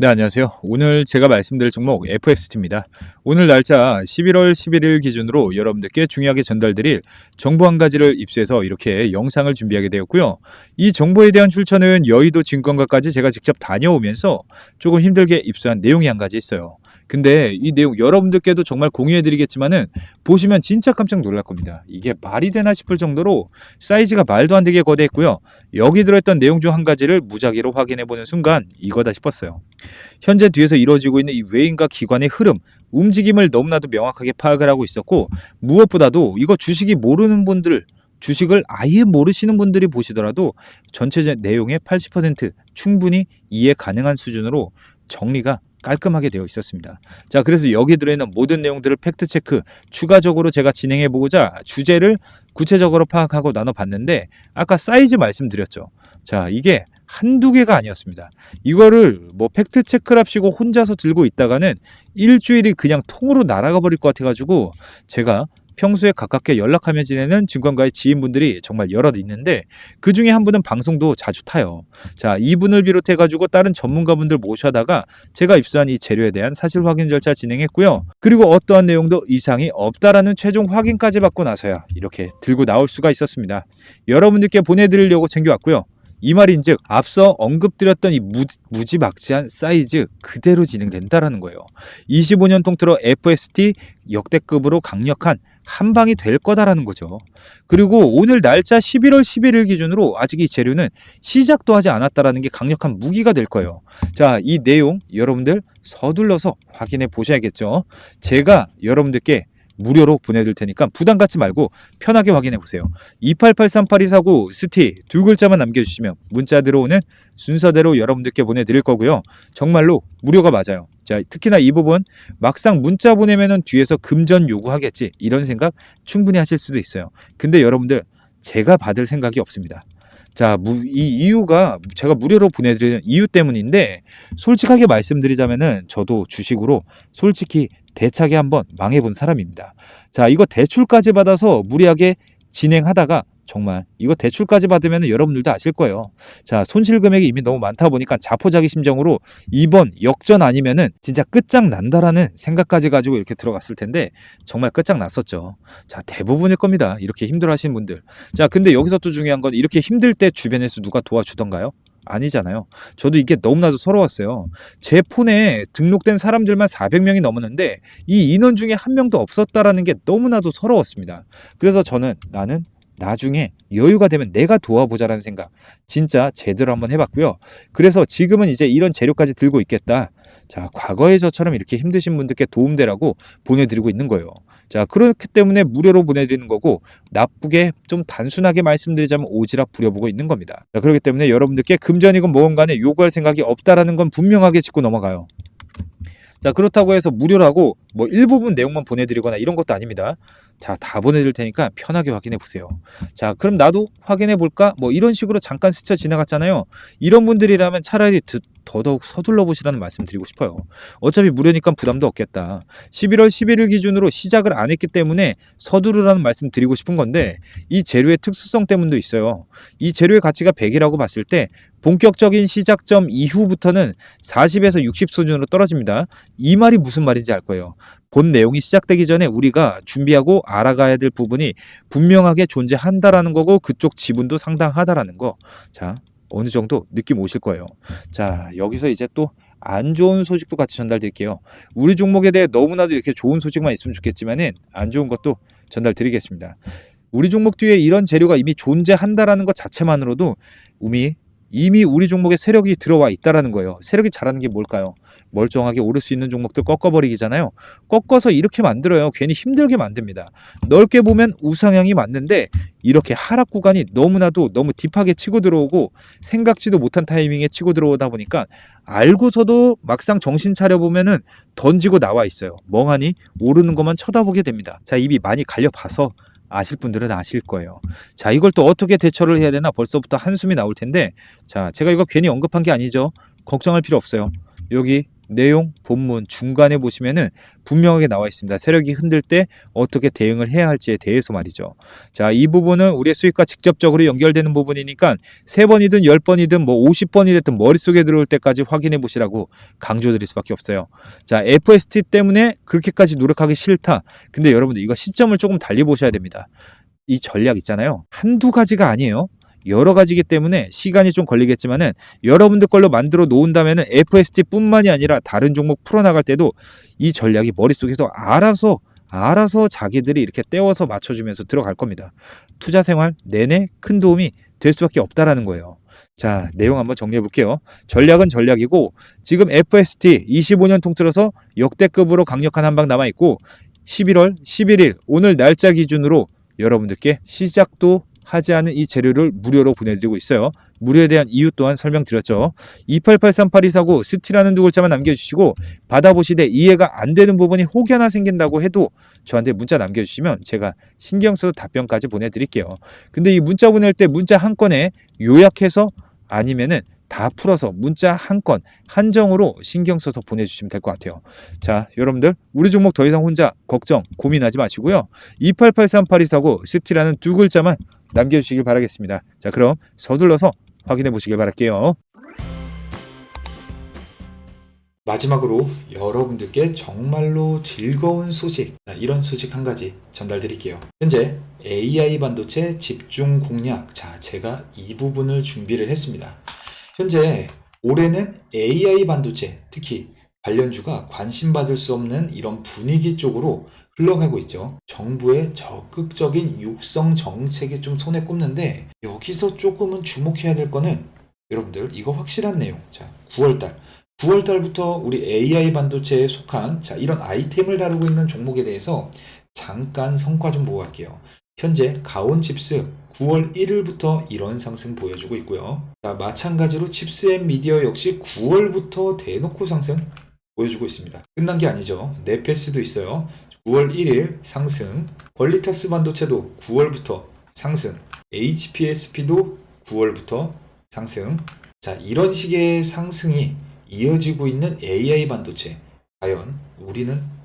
네, 안녕하세요. 오늘 제가 말씀드릴 종목 FST입니다. 오늘 날짜 11월 11일 기준으로 여러분들께 중요하게 전달드릴 정보 한 가지를 입수해서 이렇게 영상을 준비하게 되었고요. 이 정보에 대한 출처는 여의도 증권가까지 제가 직접 다녀오면서 조금 힘들게 입수한 내용이 한 가지 있어요. 근데 이 내용 여러분들께도 정말 공유해 드리겠지만은 보시면 진짜 깜짝 놀랄 겁니다. 이게 말이 되나 싶을 정도로 사이즈가 말도 안 되게 거대했고요. 여기 들어있던 내용 중 한 가지를 무작위로 확인해 보는 순간 이거다 싶었어요. 현재 뒤에서 이루어지고 있는 이 외인과 기관의 흐름, 움직임을 너무나도 명확하게 파악을 하고 있었고 무엇보다도 이거 주식이 모르는 분들 주식을 아예 모르시는 분들이 보시더라도 전체 내용의 80% 충분히 이해 가능한 수준으로 정리가 깔끔하게 되어 있었습니다. 자, 그래서 여기 들어있는 모든 내용들을 팩트체크, 추가적으로 제가 진행해 보고자 주제를 구체적으로 파악하고 나눠봤는데, 아까 사이즈 말씀드렸죠. 자, 이게 한두 개가 아니었습니다. 이거를 뭐 팩트체크랍시고 혼자서 들고 있다가는 일주일이 그냥 통으로 날아가 버릴 것 같아가지고, 제가 평소에 가깝게 연락하며 지내는 증권가의 지인분들이 정말 여럿 있는데 그 중에 한 분은 방송도 자주 타요. 자, 이분을 비롯해 가지고 다른 전문가분들 모셔다가 제가 입수한 이 재료에 대한 사실 확인 절차 진행했고요. 그리고 어떠한 내용도 이상이 없다라는 최종 확인까지 받고 나서야 이렇게 들고 나올 수가 있었습니다. 여러분들께 보내드리려고 챙겨왔고요. 이 말인즉 앞서 언급드렸던 이 무, 무지막지한 사이즈 그대로 진행된다라는 거예요. 25년 통틀어 FST 역대급으로 강력한 한 방이 될 거다라는 거죠. 그리고 오늘 날짜 11월 11일 기준으로 아직 이 재료는 시작도 하지 않았다라는 게 강력한 무기가 될 거예요. 자, 이 내용 여러분들 서둘러서 확인해 보셔야겠죠. 제가 여러분들께 무료로 보내드릴 테니까 부담 갖지 말고 편하게 확인해 보세요. 2883829 스티 두 글자만 남겨주시면 문자 들어오는 순서대로 여러분들께 보내드릴 거고요. 정말로 무료가 맞아요. 자, 특히나 이 부분 막상 문자 보내면은 뒤에서 금전 요구하겠지 이런 생각 충분히 하실 수도 있어요. 근데 여러분들 제가 받을 생각이 없습니다. 자, 이 이유가 제가 무료로 보내드리는 이유 때문인데 솔직하게 말씀드리자면은 저도 주식으로 솔직히 대차게 한번 망해본 사람입니다. 자, 이거 대출까지 받아서 무리하게 진행하다가 정말 이거 대출까지 받으면 여러분들도 아실 거예요. 자, 손실 금액이 이미 너무 많다 보니까 자포자기 심정으로 이번 역전 아니면은 진짜 끝장 난다라는 생각까지 가지고 이렇게 들어갔을 텐데 정말 끝장 났었죠. 자, 대부분일 겁니다. 이렇게 힘들어 하시는 분들. 자, 근데 여기서 또 중요한 건 이렇게 힘들 때 주변에서 누가 도와주던가요? 아니잖아요. 저도 이게 너무나도 서러웠어요. 제 폰에 등록된 사람들만 400명이 넘었는데 이 인원 중에 한 명도 없었다라는 게 너무나도 서러웠습니다. 그래서 저는 나는 나중에 여유가 되면 내가 도와보자라는 생각 진짜 제대로 한번 해봤고요. 그래서 지금은 이제 이런 재료까지 들고 있겠다. 자, 과거에 저처럼 이렇게 힘드신 분들께 도움되라고 보내드리고 있는 거예요. 자, 그렇기 때문에 무료로 보내드리는 거고, 나쁘게 좀 단순하게 말씀드리자면 오지랖 부려보고 있는 겁니다. 자, 그렇기 때문에 여러분들께 금전이건 뭐건 간에 요구할 생각이 없다라는 건 분명하게 짚고 넘어가요. 자, 그렇다고 해서 무료라고 뭐 일부분 내용만 보내드리거나 이런 것도 아닙니다. 자, 다 보내드릴 테니까 편하게 확인해 보세요. 자, 그럼 나도 확인해 볼까? 뭐 이런 식으로 잠깐 스쳐 지나갔잖아요. 이런 분들이라면 차라리 더더욱 서둘러 보시라는 말씀 드리고 싶어요. 어차피 무료니까 부담도 없겠다. 11월 11일 기준으로 시작을 안 했기 때문에 서두르라는 말씀 드리고 싶은 건데 이 재료의 특수성 때문도 있어요. 이 재료의 가치가 100이라고 봤을 때 본격적인 시작점 이후부터는 40에서 60 수준으로 떨어집니다. 이 말이 무슨 말인지 알 거예요. 본 내용이 시작되기 전에 우리가 준비하고 알아가야 될 부분이 분명하게 존재한다라는 거고 그쪽 지분도 상당하다라는 거. 자, 어느 정도 느낌 오실 거예요. 자, 여기서 이제 또 안 좋은 소식도 같이 전달드릴게요. 우리 종목에 대해 너무나도 이렇게 좋은 소식만 있으면 좋겠지만은 안 좋은 것도 전달드리겠습니다. 우리 종목 뒤에 이런 재료가 이미 존재한다라는 것 자체만으로도 우미 이미 우리 종목에 세력이 들어와 있다라는 거예요. 세력이 잘하는 게 뭘까요? 멀쩡하게 오를 수 있는 종목들 꺾어버리기잖아요. 꺾어서 이렇게 만들어요. 괜히 힘들게 만듭니다. 넓게 보면 우상향이 맞는데 이렇게 하락 구간이 너무나도 너무 딥하게 치고 들어오고 생각지도 못한 타이밍에 치고 들어오다 보니까 알고서도 막상 정신 차려 보면은 던지고 나와 있어요. 멍하니 오르는 것만 쳐다보게 됩니다. 자 입이 많이 갈려봐서 아실 분들은 아실 거예요. 자, 이걸 또 어떻게 대처를 해야 되나 벌써부터 한숨이 나올 텐데, 자, 제가 이거 괜히 언급한 게 아니죠. 걱정할 필요 없어요. 여기 내용 본문 중간에 보시면은 분명하게 나와 있습니다. 세력이 흔들 때 어떻게 대응을 해야 할지에 대해서 말이죠. 자, 이 부분은 우리의 수익과 직접적으로 연결되는 부분이니까 세 번이든 열 번이든 뭐 50번이 됐든 머릿속에 들어올 때까지 확인해 보시라고 강조 드릴 수밖에 없어요. 자, FST 때문에 그렇게까지 노력하기 싫다. 근데 여러분들 이거 시점을 조금 달리 보셔야 됩니다. 이 전략 있잖아요. 한두 가지가 아니에요. 여러 가지이기 때문에 시간이 좀 걸리겠지만은 여러분들 걸로 만들어 놓은다면은 FST뿐만이 아니라 다른 종목 풀어나갈 때도 이 전략이 머릿속에서 알아서 알아서 자기들이 이렇게 떼워서 맞춰주면서 들어갈 겁니다. 투자 생활 내내 큰 도움이 될 수밖에 없다라는 거예요. 자, 내용 한번 정리해 볼게요. 전략은 전략이고 지금 FST 25년 통틀어서 역대급으로 강력한 한방 남아 있고 11월 11일 오늘 날짜 기준으로 여러분들께 시작도 하지 않은 이 재료를 무료로 보내드리고 있어요. 무료에 대한 이유 또한 설명드렸죠. 28838249 스티라는 두 글자만 남겨주시고 받아보시되 이해가 안 되는 부분이 혹여나 생긴다고 해도 저한테 문자 남겨주시면 제가 신경 써서 답변까지 보내드릴게요. 근데 이 문자 보낼 때 문자 한 건에 요약해서 아니면은 다 풀어서 문자 한 건 한정으로 신경 써서 보내주시면 될 것 같아요. 자, 여러분들 우리 종목 더 이상 혼자 걱정 고민하지 마시고요. 28838249 스티라는 두 글자만 남겨주시길 바라겠습니다. 자, 그럼 서둘러서 확인해 보시길 바랄게요. 마지막으로 여러분들께 정말로 즐거운 소식, 자, 이런 소식 한 가지 전달드릴게요. 현재 AI 반도체 집중 공략, 자, 제가 이 부분을 준비를 했습니다. 현재 올해는 AI 반도체, 특히 관련주가 관심받을 수 없는 이런 분위기 쪽으로 흘러가고 있죠. 정부의 적극적인 육성 정책이 좀 손에 꼽는데 여기서 조금은 주목해야 될 거는 여러분들 이거 확실한 내용. 자, 9월달 9월 달부터 우리 AI 반도체에 속한 자, 이런 아이템을 다루고 있는 종목에 대해서 잠깐 성과 좀 보고 갈게요. 현재 가온 칩스 9월 1일부터 이런 상승 보여주고 있고요. 자, 마찬가지로 칩스 앤 미디어 역시 9월부터 대놓고 상승 보여주고 있습니다. 끝난 게 아니죠. 네페스도 있어요. 9월 1일 상승, 퀄리타스 반도체도 9월부터 상승, HPSP도 9월부터 상승. 자, 이런 식의 상승이 이어지고 있는 AI 반도체. 과연 우리는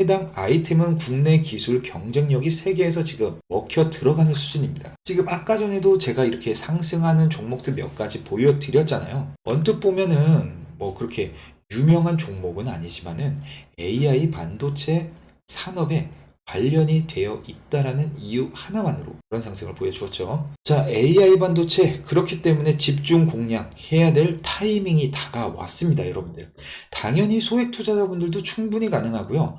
해당 아이템은 국내 기술 경쟁력이 세계에서 지금 먹혀 들어가는 수준입니다. 지금 아까 전에도 제가 이렇게 상승하는 종목들 몇 가지 보여드렸잖아요. 언뜻 보면은 뭐 그렇게 유명한 종목은 아니지만은 AI 반도체 산업에 관련이 되어 있다라는 이유 하나만으로 그런 상승을 보여주었죠. 자, AI 반도체 그렇기 때문에 집중 공략해야 될 타이밍이 다가왔습니다, 여러분들. 당연히 소액 투자자분들도 충분히 가능하고요.